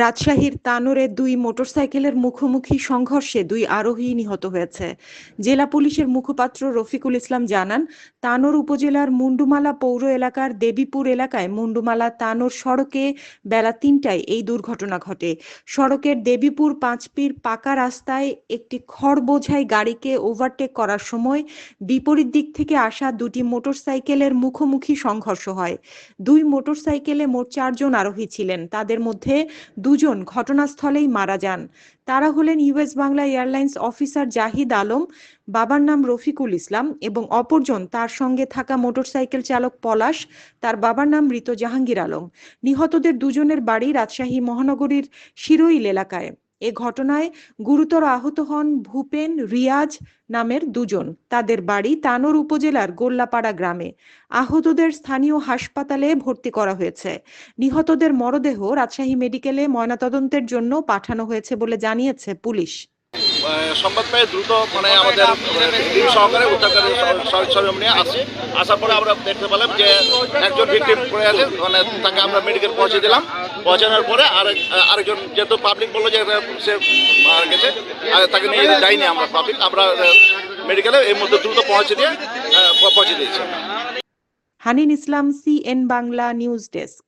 রাজশাহীর তানোরে দুই মোটরসাইকেলের মুখোমুখি সংঘর্ষে দুই আরোহী নিহত হয়েছে। জেলা পুলিশের মুখপাত্র রফিকুল ইসলাম জানান, তানোর উপজেলার মুন্ডুমালা পৌর এলাকার দেবীপুর এলাকায় মুন্ডুমালা তানোর সড়কে বেলা তিনটায় এই দুর্ঘটনা ঘটে। সড়কের দেবীপুর পাঁচপির পাকা রাস্তায় একটি খড় বোঝাই গাড়িকে ওভারটেক করার সময় বিপরীত দিক থেকে আসা দুটি মোটরসাইকেলের মুখোমুখি সংঘর্ষ হয়। দুই মোটরসাইকেলে মোট চারজন আরোহী ছিলেন। তাদের মধ্যে দুজন ঘটনাস্থলেই মারা যান। তারা হলেন US Bangla airlines officer Zahid Alam, বাবার নাম রফিকুল ইসলাম এবং অপরজন তার সঙ্গে থাকা মোটরসাইকেল চালক পলাশ, তার বাবার নাম মৃত জাহাঙ্গীর আলম। নিহতদের দুজনের বাড়ি রাজশাহী মহানগরীর শিরোইল এলাকায়। এ ঘটনায় গুরুতর আহত হন ভূপেন রিয়াজ নামের দুজন। তাদের বাড়ি তানোর উপজেলার গোল্লাপাড়া গ্রামে। আহতদের স্থানীয় হাসপাতালে ভর্তি করা হয়েছে। নিহতদের মরদেহ রাজশাহী মেডিকেলে ময়নাতদন্তের জন্য পাঠানো হয়েছে বলে জানিয়েছে পুলিশ। সংবাদ পেয়ে দ্রুত মানে আমাদের সহকারে উদ্ধারকারী সরঞ্জাম নিয়ে আসি আসার পরে আমরা দেখতে পেলাম যে একজন ভিকটিম পড়ে আছে মানে তাকে আমরা মেডিকেল পৌঁছে দিলাম। পৌঁছানোর পরে আরেক আরেকজন যেহেতু পাবলিক বলল যে, সে মারা গেছে তাকে নিয়ে যাইনি আমরা পাবলিক আমরা মেডিকেলে এই মধ্যে দ্রুত পৌঁছে দিয়ে পৌঁছে দিয়েছি। Hanin Islam CN Bangla news desk